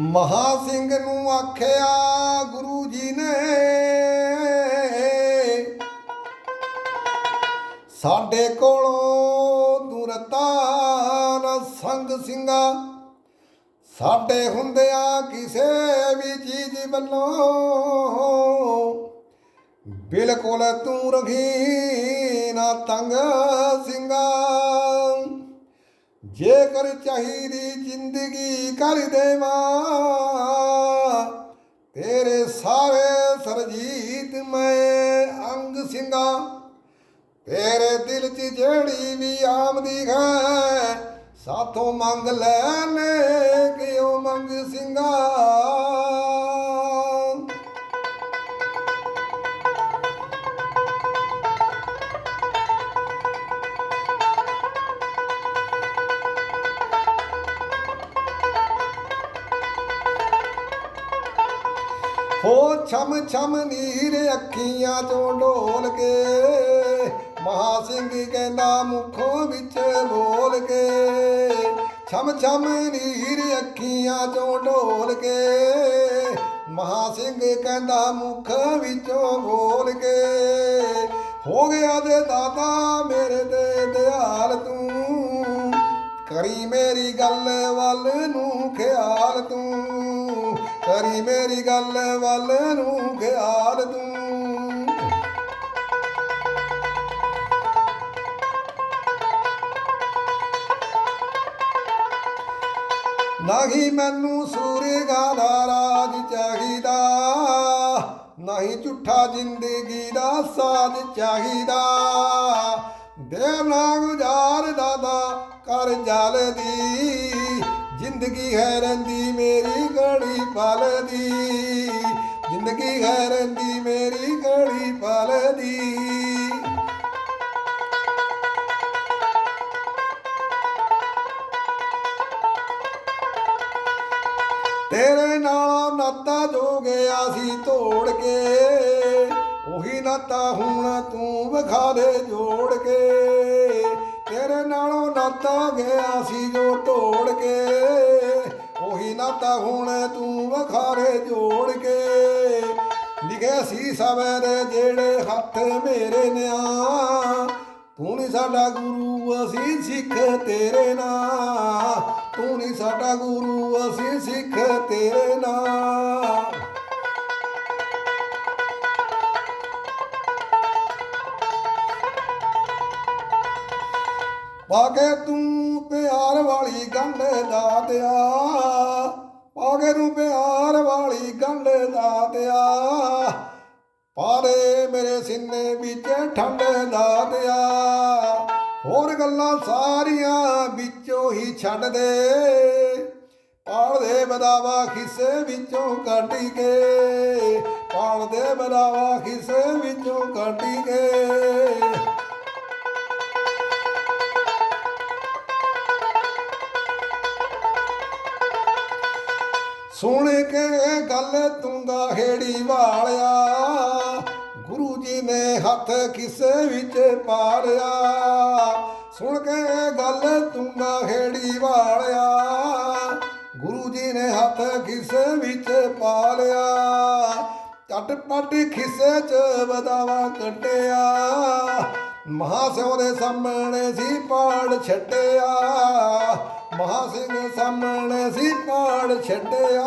ਮਹਾ ਸਿੰਘ ਨੂੰ ਆਖਿਆ, ਗੁਰੂ ਜੀ ਨੇ ਸਾਡੇ ਕੋਲੋਂ ਦੁਰਤਾ ਨ ਸੰਗ ਸਿੰਘਾ, ਸਾਡੇ ਹੁੰਦਿਆਂ ਕਿਸੇ ਵੀ ਚੀਜ਼ ਵੱਲੋਂ ਬਿਲਕੁਲ ਤੂੰ ਰਖੀ ਨਾ ਤੰਗ ਸਿੰਘਾ। ਜੇਕਰ ਚਾਹੀਦੀ ਜ਼ਿੰਦਗੀ ਕਰ ਦੇਵਾਂ, ਤੇਰੇ ਸਾਰੇ ਸਰਜੀਤ ਮੈਂ ਅੰਗ ਸਿੰਘਾ। ਤੇਰੇ ਦਿਲ 'ਚ ਜਿਹੜੀ ਵੀ ਆਮਦੀ ਹੈ, ਸਾਥੋਂ ਮੰਗ ਲੈ ਨੇ ਹੋ ਛਮ ਛਮ ਨੀਰ ਅੱਖੀਆਂ ਚੋਂ ਢੋਲ ਕੇ, ਮਹਾ ਸਿੰਘ ਕਹਿੰਦਾ ਮੁਖੋਂ ਵਿੱਚ ਬੋਲ ਕੇ। ਛਮ ਛਮ ਨੀਰ ਅੱਖੀਆਂ ਚੋਂ ਢੋਲ ਕੇ, ਮਹਾ ਸਿੰਘ ਕਹਿੰਦਾ ਮੁਖ ਵਿੱਚੋਂ ਬੋਲ ਕੇ। ਹੋ ਗਿਆ ਦੇ ਦਾਦਾ ਮੇਰੇ ਤੇ ਦਿਆਲ ਤੂੰ, ਕਰੀ ਮੇਰੀ ਗੱਲ ਵੱਲ ਨੂੰ ਖਿਆਲ ਤੂੰ। ਕਰੀ ਮੇਰੀ ਗੱਲ ਵੱਲ ਨੂੰ ਖਿਆਲ ਤੂੰ। ਨਹੀਂ ਮੈਨੂੰ ਸੂਰਗਾ ਦਾ ਰਾਜ ਚਾਹੀਦਾ, ਨਹੀਂ ਝੂਠਾ ਜ਼ਿੰਦਗੀ ਦਾ ਸਾਜ ਚਾਹੀਦਾ। ਦੇਰ ਨਾ ਗੁਜ਼ਾਰ ਦਾਦਾ ਕਰ ਜਲਦੀ ਜ਼ਿੰਦਗੀ ਹੈ ਰਹਿੰਦੀ ਮੇਰੀ ਘੜੀ ਪਲ ਦੀ ਜ਼ਿੰਦਗੀ ਹੈ ਰਹਿੰਦੀ ਮੇਰੀ ਘੜੀ ਪਲ ਦੀ ਤੇਰੇ ਨਾਲ ਨਾਤਾ ਜੋ ਗਿਆ ਸੀ ਤੋੜ ਕੇ। ਉਹੀ ਨਾਤਾ ਹੁਣ ਤੂੰ ਵਿਖਾ ਦੇ ਜੋੜ ਕੇ। ਤੇਰੇ ਨਾਲੋਂ ਨਾਤਾ ਗਿਆ ਸੀ ਜੋ ਤੋੜ ਕੇ। ਨਾਤਾ ਹੁਣ ਤੂੰ ਵਖਾਰੇ ਜੋੜ ਕੇ। ਲਿਖਿਆ ਸੀ ਸਵੇਰੇ ਜਿਹੜੇ ਹੱਥ ਮੇਰੇ ਨਿਆ। ਤੂੰ ਨਹੀਂ ਸਾਡਾ ਗੁਰੂ, ਅਸੀਂ ਸਿੱਖ ਤੇਰੇ ਨਾਂ। ਤੂੰ ਨਹੀਂ ਸਾਡਾ ਗੁਰੂ, ਅਸੀਂ ਸਿੱਖ ਤੇਰੇ ਨਾਂ। ਪਾਗੇ ਤੂੰ ਪਿਆਰ ਵਾਲੀ ਗੰਢ ਦਾ ਦਿਆ। ਪਾਗੇ ਤੂੰ ਪਿਆਰ ਵਾਲੀ ਗੰਢ ਦਾ ਦਿਆ। ਪਾਰੇ ਮੇਰੇ ਸੀਨੇ ਵਿੱਚ ਠੰਡ ਦਾ ਦਿਆ। ਹੋਰ ਗੱਲਾਂ ਸਾਰੀਆਂ ਵਿੱਚੋਂ ਹੀ ਛੱਡ ਦੇ। ਪਾਲ ਦੇ ਬਦਾਵਾ ਖਿੱਸੇ ਵਿੱਚੋਂ ਕੱਢ ਕੇ। ਪਾਲ ਦੇ ਬਦਾਵਾ ਖਿੱਸੇ ਵਿੱਚੋਂ ਕੱਢ ਕੇ। ਸੁਣ ਕੇ ਗੱਲ ਤੁੰਗਾ ਹੇੜੀ ਵਾਲਿਆ। ਗੁਰੂ ਜੀ ਨੇ ਹੱਥ ਕਿਸੇ ਵਿੱਚ ਪਾਰਿਆ ਸੁਣ ਕੇ ਗੱਲ ਤੁੰਗਾ ਹੇੜੀ ਵਾਲਿਆ। ਗੁਰੂ ਜੀ ਨੇ ਹੱਥ ਕਿਸੇ ਵਿੱਚ ਪਾਲਿਆ ਟੱਟ ਪੱਟ ਖਿੱਸੇ ਚ ਬਦਾਵਾ ਕੱਟਿਆ ਮਹਾ ਸਿਉ ਦੇ ਸਾਹਮਣੇ ਸੀ ਪਾੜ ਛੱਡਿਆ। ਮਹਾ ਸਿੰਘ ਸਾਹਮਣੇ ਸੀ ਕਾਲ ਛੱਡਿਆ।